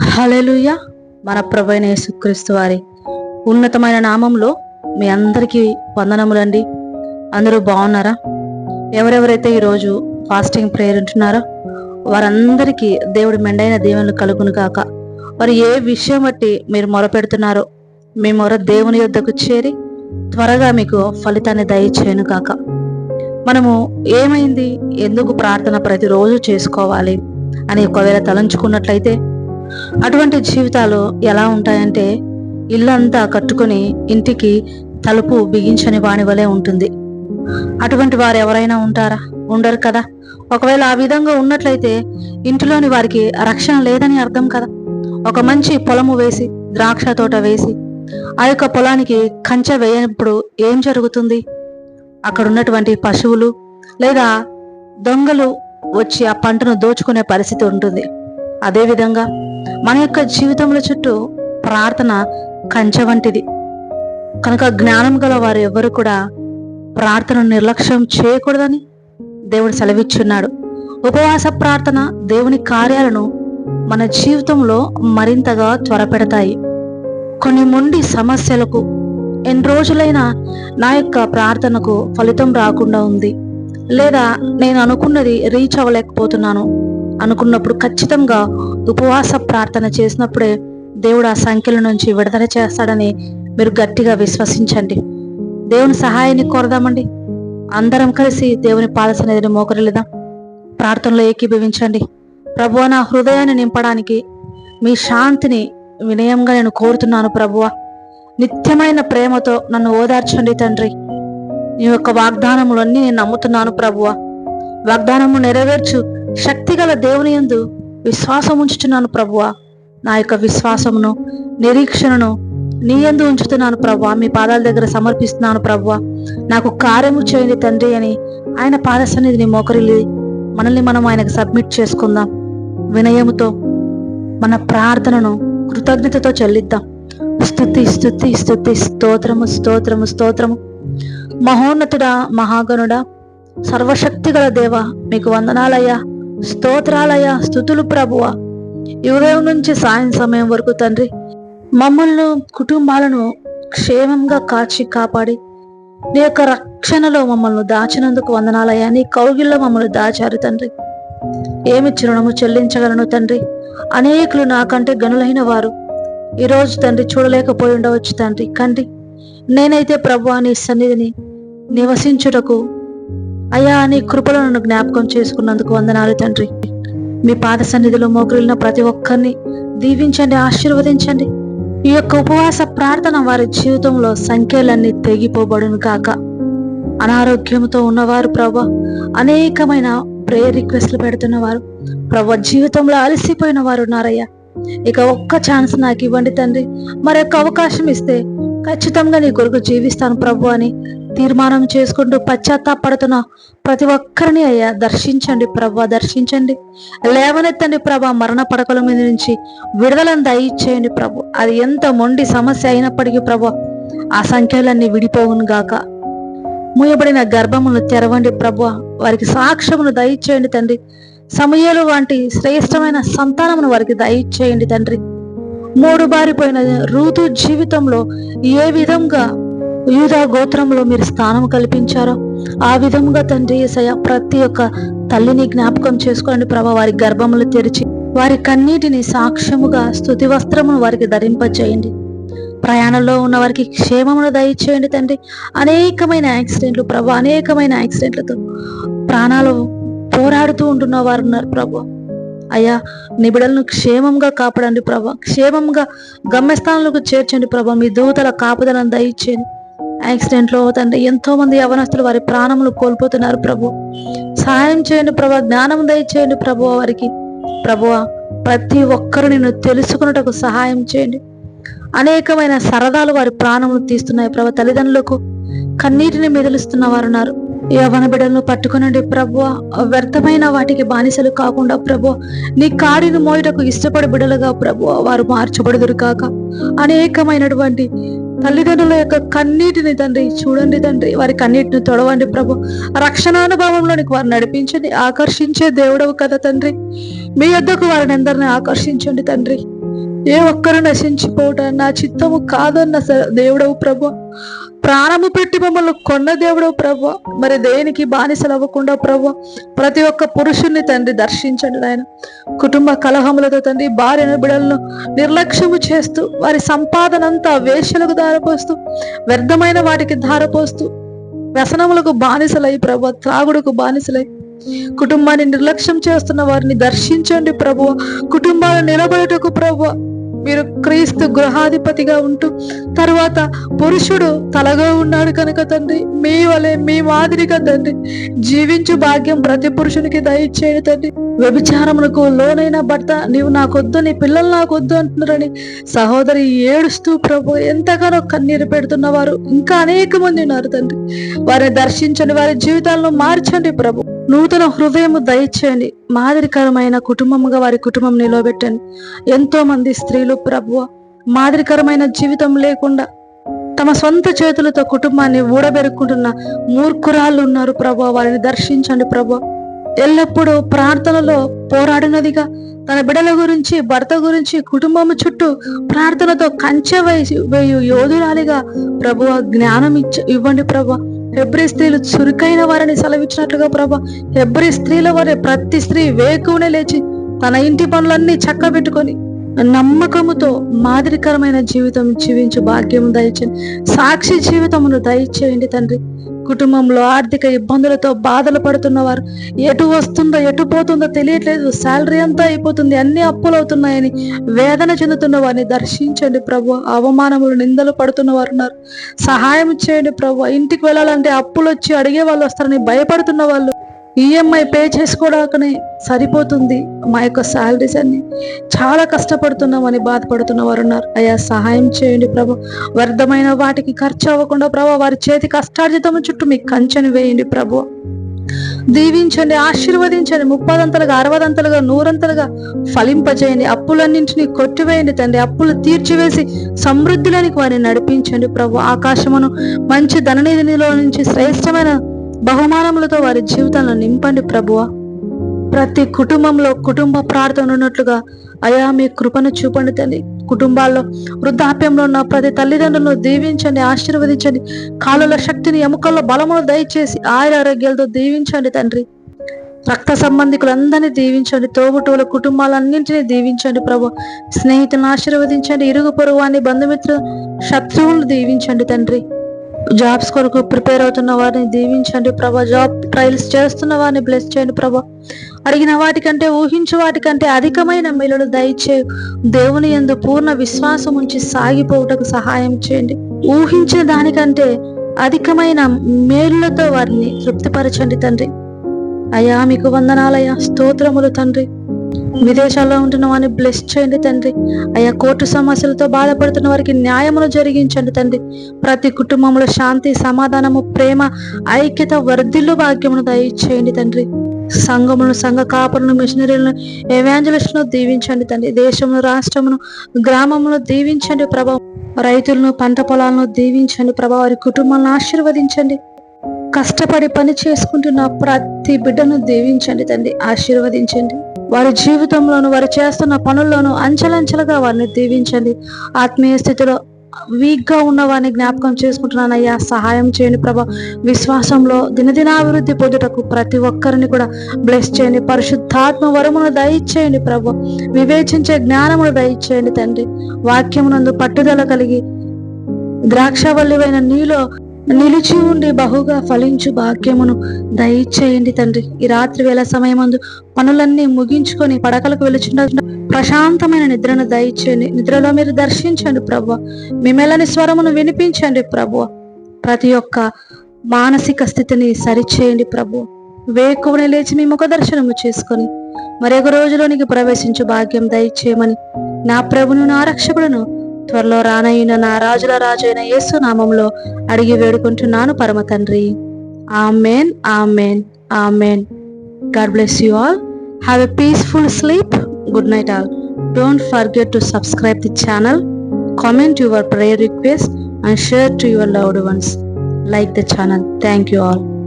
Hallelujah మన ప్రభైన యేసుక్రీస్తు వారి ఉన్నతమైన నామంలో మీ అందరికీ వందనములండి. అందరూ బాగున్నారా? ఎవరెవరైతే ఈరోజు ఫాస్టింగ్ ప్రేయర్ ఉంటున్నారో వారందరికీ దేవుడి మెండైన దీవెనలు కలుగును కాక వారు ఏ విషయం బట్టి మీరు మొరపెడుతున్నారో మీ మొర దేవుని యొద్దకు చేరి త్వరగా మీకు ఫలితాన్ని దయచేయను కాక మనము ఏమైంది? ఎందుకు ప్రార్థన ప్రతిరోజు చేసుకోవాలి? అని ఒకవేళ తలంచుకున్నట్లయితే అటువంటి జీవితాలు ఎలా ఉంటాయంటే ఇల్లంతా కట్టుకొని ఇంటికి తలుపు బిగించని వాని వలె ఉంటుంది. అటువంటి వారు ఎవరైనా ఉంటారా? ఉండరు కదా. ఒకవేళ ఆ విధంగా ఉన్నట్లయితే ఇంటిలోని వారికి రక్షణ లేదని అర్థం కదా. ఒక మంచి పొలము వేసి ద్రాక్ష తోట వేసి ఆ యొక్క పొలానికి కంచె వేయనప్పుడు ఏం జరుగుతుంది? అక్కడ ఉన్నటువంటి పశువులు లేదా దొంగలు వచ్చి ఆ పంటను దోచుకునే పరిస్థితి ఉంటుంది. అదేవిధంగా మన యొక్క జీవితంలో చుట్టూ ప్రార్థన కంచె వంటిది. కనుక జ్ఞానం గల వారు ఎవరు కూడా ప్రార్థనను నిర్లక్ష్యం చేయకూడదని దేవుడు సెలవిచ్చున్నాడు. ఉపవాస ప్రార్థన దేవుని కార్యాలను మన జీవితంలో మరింతగా త్వరపెడతాయి. కొన్ని మొండి సమస్యలకు ఎన్ని రోజులైనా నా యొక్క ప్రార్థనకు ఫలితం రాకుండా ఉంది. లేదా నేను అనుకున్నది రీచ్ అవ్వలేకపోతున్నాను. అనుకున్నప్పుడు ఖచ్చితంగా ఉపవాస ప్రార్థన చేసినప్పుడే దేవుడు ఆ సంఖ్యల నుంచి విడుదల చేస్తాడని మీరు గట్టిగా విశ్వసించండి. దేవుని సహాయాన్ని కోరదామండి. అందరం కలిసి దేవుని పాదసన్నిధిని మోకరిల్దాం ప్రార్థనలో ఏకీభవించండి. ప్రభువ నా హృదయాన్ని నింపడానికి మీ శాంతిని వినయంగా నేను కోరుతున్నాను ప్రభువ. నిత్యమైన ప్రేమతో నన్ను ఓదార్చండి తండ్రి. నీ యొక్క వాగ్దానములన్నీ నేను నమ్ముతున్నాను ప్రభువ. వాగ్దానము నెరవేర్చు శక్తిగల దేవుని యందు విశ్వాసం ఉంచుతున్నాను ప్రభువ. నా యొక్క విశ్వాసమును నిరీక్షణను నీ యందు ఉంచుతున్నాను ప్రభువ. మీ పాదాల దగ్గర సమర్పిస్తున్నాను ప్రభువ. నాకు కార్యము చేయండి తండ్రి అని ఆయన పాద సన్నిధిని మోకరిల్లి మనల్ని మనం ఆయనకు సబ్మిట్ చేసుకుందాం. వినయముతో మన ప్రార్థనను కృతజ్ఞతతో చెల్లిద్దాం. స్థుతి స్థుతి స్థుతి స్తోత్రము స్తోత్రము స్తోత్రము. మహోన్నతుడా మహాగణుడా సర్వశక్తి గల దేవ మీకు వందనాలయ్యా. స్తోత్రాలయ స్థుతులు ప్రభువ. ఉదయం నుంచి సాయం సమయం వరకు తండ్రి మమ్మల్ని కుటుంబాలను క్షేమంగా కాచి కాపాడి నీ యొక్క రక్షణలో మమ్మల్ని దాచినందుకు వందనాలయ్యా. నీ కౌగిల్లో మమ్మల్ని దాచారు తండ్రి. ఏమి చిరుణము చెల్లించగలను తండ్రి? అనేకులు నాకంటే గనులైన వారు. ఈరోజు తండ్రి చూడలేకపోయి ఉండవచ్చు తండ్రి. కండి నేనైతే ప్రభు నీ సన్నిధిని నివసించుటకు అయ్యా నీ కృపలో నన్ను జ్ఞాపకం చేసుకున్నందుకు వందనాలు తండ్రి. మీ పాద సన్నిధిలో మోకరిల్లిన ప్రతి ఒక్కరిని దీవించండి ఆశీర్వదించండి. ఈ యొక్క ఉపవాస ప్రార్థన వారి జీవితంలో సంఖ్యలన్నీ తెగిపోబడును కాక అనారోగ్యంతో ఉన్నవారు ప్రభు అనేకమైన ప్రేయర్ రిక్వెస్ట్లు పెడుతున్నవారు. ప్రభు జీవితంలో అలసిపోయిన వారు ఉన్నారయ్యా. ఇక ఒక్క ఛాన్స్ నాకు ఇవ్వండి తండ్రి. మరొక అవకాశం ఇస్తే ఖచ్చితంగా నీ కొరకు జీవిస్తాను ప్రభు అని తీర్మానం చేసుకుంటూ పశ్చాత్తాపడుతున్న ప్రతి ఒక్కరిని అయ్యా దర్శించండి ప్రభా దర్శించండి. లేవనెత్తండి ప్రభా మరణ పడకల మీద నుంచి విడుదలను దయచేయండి ప్రభు. అది ఎంత మొండి సమస్య అయినప్పటికీ ప్రభు ఆ సంఖ్యలన్నీ విడిపోవును గాక. మూయబడిన గర్భమును తెరవండి ప్రభు. వారికి సాక్ష్యమును దయచేయండి తండ్రి. సమయాలు వంటి శ్రేష్టమైన సంతానమును వారికి దయచేయండి తండ్రి. మూడు బారిపోయిన ఋతు జీవితంలో ఏ విధంగా యూదా గోత్రంలో మీరు స్థానం కల్పించారో? ఆ విధముగా తండ్రి సయ ప్రతి ఒక్క తల్లిని జ్ఞాపకం చేసుకోండి ప్రభా వారి గర్భములు తెరిచి వారి కన్నీటిని సాక్ష్యముగా స్థుతి వస్త్రమును వారికి ధరింపచేయండి. ప్రయాణంలో ఉన్న వారికి క్షేమమును దయచేయండి తండ్రి. అనేకమైన యాక్సిడెంట్లు ప్రభు అనేకమైన యాక్సిడెంట్లతో ప్రాణాలు పోరాడుతూ ఉంటున్న వారు ఉన్నారు ప్రభు. అయ్యా నిబిడలను క్షేమంగా కాపాడండి ప్రభా. క్షేమంగా గమ్యస్థానాలకు చేర్చండి ప్రభా. మీ దూతల కాపుదలను దయచేయండి. యాక్సిడెంట్లో తండ్రి ఎంతో మంది యవనస్తులు వారి ప్రాణములు కోల్పోతున్నారు ప్రభు. సహాయం చేయండి ప్రభు జ్ఞానం దయచేయండి ప్రభు వారికి. ప్రభువ ప్రతి ఒక్కరు నిన్ను తెలుసుకున్నటకు సహాయం చేయండి. అనేకమైన సరదాలు వారి ప్రాణములు తీస్తున్నాయి ప్రభు. తల్లిదండ్రులకు కన్నీటిని మెదిలిస్తున్న వారు ఉన్నారు యవన బిడ్డలను పట్టుకునండి ప్రభు వ్యర్థమైన వాటికి బానిసలు కాకుండా ప్రభు నీ కాడిని మోయటకు ఇష్టపడి బిడలుగా ప్రభు వారు మార్చబడుదురు కాక. అనేకమైనటువంటి తల్లిదండ్రుల యొక్క కన్నీటిని తండ్రి చూడండి తండ్రి వారి కన్నీటిని తొడవండి ప్రభు. రక్షణానుభవంలోనికి వారిని నడిపించండి ఆకర్షించే దేవుడవు కదా తండ్రి. మీ యొద్దకు వారిని అందరిని ఆకర్షించండి తండ్రి. ఏ ఒక్కరు నశించిపోవటం నా చిత్తము కాదన్న దేవుడవు ప్రభు. ప్రాణము పెట్టి మమ్మల్ని కొన్న దేవుడు ప్రభు. మరి దేనికి బానిసలు అవ్వకుండా ప్రభు? ప్రతి ఒక్క పురుషుణ్ణి తండ్రి దర్శించండి ఆయన కుటుంబ కలహములతో తండ్రి భార్యను బిడలను నిర్లక్ష్యము చేస్తూ వారి సంపాదన అంతా వేషలకు దారపోస్తూ వ్యర్థమైన వాటికి ధారపోస్తూ వ్యసనములకు బానిసలై ప్రభు త్రాగుడుకు బానిసలై. కుటుంబాన్ని నిర్లక్ష్యం చేస్తున్న వారిని దర్శించండి ప్రభు. కుటుంబాలు నిలబడుటకు ప్రభు. మీరు క్రీస్తు గృహాధిపతిగా ఉంటూ తరువాత పురుషుడు తలగా ఉన్నాడు కనుక తండ్రి మీ వలె మీ మాదిరిగా తండ్రి జీవించు భాగ్యం ప్రతి పురుషునికి దయచేయండి తండ్రి. వ్యభిచారములకు లోనైన భర్త నీవు నాకొద్దు నీ పిల్లలు నాకొద్దు అంటున్నారని సహోదరి ఏడుస్తూ ప్రభు ఎంతగానో కన్నీరు పెడుతున్నవారు ఇంకా అనేక మంది ఉన్నారు తండ్రి. వారిని దర్శించండి వారి జీవితాలను మార్చండి ప్రభు. నూతన హృదయము దయచేయండి. మాదిరికరమైన కుటుంబముగా వారి కుటుంబం నిలబెట్టండి ఎంతో మంది స్త్రీలు ప్రభువ మాదిరికరమైన జీవితం లేకుండా తమ సొంత చేతులతో కుటుంబాన్ని ఊడబెరుక్కుంటున్న మూర్ఖురాళ్ళు ఉన్నారు ప్రభు వారిని దర్శించండి ప్రభు ఎల్లప్పుడూ ప్రార్థనలో పోరాడినదిగా తన బిడల గురించి భర్త గురించి కుటుంబం చుట్టూ ప్రార్థనతో కంచె వేసి వేయు యోధురాలిగా ప్రభువ జ్ఞానం ఇచ్చ ఇవ్వండి ప్రభు హెబ్రి స్త్రీలు చురుకైన వారిని సెలవిచ్చినట్లుగా ప్రభా హెబ్రి స్త్రీల వారి ప్రతి స్త్రీ వేకువనే లేచి తన ఇంటి పనులన్నీ చక్కబెట్టుకొని నమ్మకముతో మాదిరికరమైన జీవితం జీవించు భాగ్యం దయచేయండి. సాక్షి జీవితమును దయచేయండి తండ్రి. కుటుంబంలో ఆర్థిక ఇబ్బందులతో బాధలు పడుతున్నవారు ఎటు వస్తుందో ఎటు పోతుందో తెలియట్లేదు. శాలరీ అంతా అయిపోతుంది అన్ని అప్పులు అవుతున్నాయని వేదన చెందుతున్న వారిని దర్శించండి ప్రభు. అవమానములు నిందలు పడుతున్న వారు ఉన్నారు. సహాయం చేయండి ప్రభు. ఇంటికి వెళ్ళాలంటే అప్పులు వచ్చి అడిగే వాళ్ళు వస్తారని భయపడుతున్న వాళ్ళు ఈఎంఐ పే చేసుకోవడానికి సరిపోతుంది. మా యొక్క శాలరీస్ అన్ని చాలా కష్టపడుతున్నామని బాధపడుతున్న వారు ఉన్నారు అయ్యా సహాయం చేయండి ప్రభు. వ్యర్థమైన వాటికి ఖర్చు అవ్వకుండా ప్రభు వారి చేతి కష్టార్జితం చుట్టూ మీకు కంచెను వేయండి ప్రభు. దీవించండి ఆశీర్వదించండి ముప్పదంతలుగా అరవదంతలుగా నూరంతలుగా ఫలింపజేయండి. అప్పులన్నింటినీ కొట్టివేయండి తండ్రి. అప్పులు తీర్చివేసి సమృద్ధిలోనికి వారిని నడిపించండి ప్రభు. ఆకాశమును మంచి ధననిధిలో నుంచి శ్రేష్టమైన బహుమానములతో వారి జీవితాలను నింపండి ప్రభువ. ప్రతి కుటుంబంలో కుటుంబ ప్రార్థన ఉన్నట్లుగా అయా మీ కృపను చూపండి తల్లి. కుటుంబాల్లో వృద్ధాప్యంలో ఉన్న ప్రతి తల్లిదండ్రులను దీవించండి ఆశీర్వదించండి. కాలుల శక్తిని ఎముకల్లో బలమును దయచేసి ఆయుర ఆరోగ్యాలతో దీవించండి తండ్రి. రక్త సంబంధికులందరినీ దీవించండి తోబుటువుల కుటుంబాలన్నింటినీ దీవించండి ప్రభు స్నేహితులను ఆశీర్వదించండి ఇరుగు పొరుగు వారిని బంధుమిత్రులు శత్రువులను దీవించండి తండ్రి. జాబ్స్ కొరకు ప్రిపేర్ అవుతున్న వారిని దీవించండి ప్రభా. జాబ్ ట్రయల్స్ చేస్తున్న వారిని బ్లెస్ చేయండి ప్రభా. అడిగిన వాటికంటే ఊహించు వాటికంటే అధికమైన మేలులు దయచే దేవుని ఎందు పూర్ణ విశ్వాసం ఉంచి సాగిపోవుటకు సహాయం చేయండి. ఊహించిన దానికంటే అధికమైన మేలులతో వారిని తృప్తిపరచండి తండ్రి. అయ్యా మీకు వందనాలయ స్తోత్రములు తండ్రి. విదేశాల్లో ఉంటున్న వారిని బ్లెస్ చేయండి తండ్రి. అయా కోర్టు సమస్యలతో బాధపడుతున్న వారికి న్యాయమును జరిగించండి తండ్రి. ప్రతి కుటుంబంలో శాంతి సమాధానము ప్రేమ ఐక్యత వర్ధిల్లు భాగ్యమును దయచేయండి తండ్రి. సంఘమును సంఘ కాపులను మిషనరీలను ఎవాంజలిస్టును దీవించండి తండ్రి. దేశమును రాష్ట్రమును గ్రామమును దీవించండి ప్రభావం రైతులను పంట పొలాలను దీవించండి ప్రభా. వారి కుటుంబాలను ఆశీర్వదించండి. కష్టపడి పని చేసుకుంటున్న ప్రతి బిడ్డను దీవించండి తండ్రి. ఆశీర్వదించండి. వారి జీవితంలోను వారు చేస్తున్న పనుల్లోనూ అంచెలంచెలుగా వారిని దీవించండి. ఆత్మీయ స్థితిలో వీక్గా ఉన్న వారిని జ్ఞాపకం చేసుకుంటున్నానయ్యా సహాయం చేయండి ప్రభా. విశ్వాసంలో దినదినాభివృద్ధి పొందుటకు ప్రతి ఒక్కరిని కూడా బ్లెస్ చేయండి. పరిశుద్ధాత్మ వరమును దయచేయండి ప్రభు. వివేచించే జ్ఞానమును దయచేయండి తండ్రి. వాక్యమునందు పట్టుదల కలిగి ద్రాక్షవల్లివైన నీలో నిలిచి ఉండి బహుగా ఫలించు భాగ్యమును దయచేయండి తండ్రి. ఈ రాత్రి వేళ సమయమందు పనులన్నీ ముగించుకొని పడకలకు వెలుచుండ ప్రశాంతమైన నిద్రను దయచేయండి. నిద్రలో మీరు దర్శించండి ప్రభు మిమ్మల్ని స్వరమును వినిపించండి ప్రభు ప్రతి ఒక్క మానసిక స్థితిని సరిచేయండి ప్రభు వేకువని లేచి మీ ముఖ దర్శనము చేసుకొని మరొక రోజులోనికి ప్రవేశించు భాగ్యం దయచేయమని నా ప్రభును నా రక్షకుడును త్వరలో రానైన నా రాజుల రాజు అయిన యేసు నామంలో అడిగి వేడుకుంటున్నాను పరమ తండ్రి. Amen amen amen. God bless you all. Have a peaceful sleep. Good night all. Don't forget to subscribe the channel. Comment your prayer request and share to your loved ones. like the channel. Thank you all.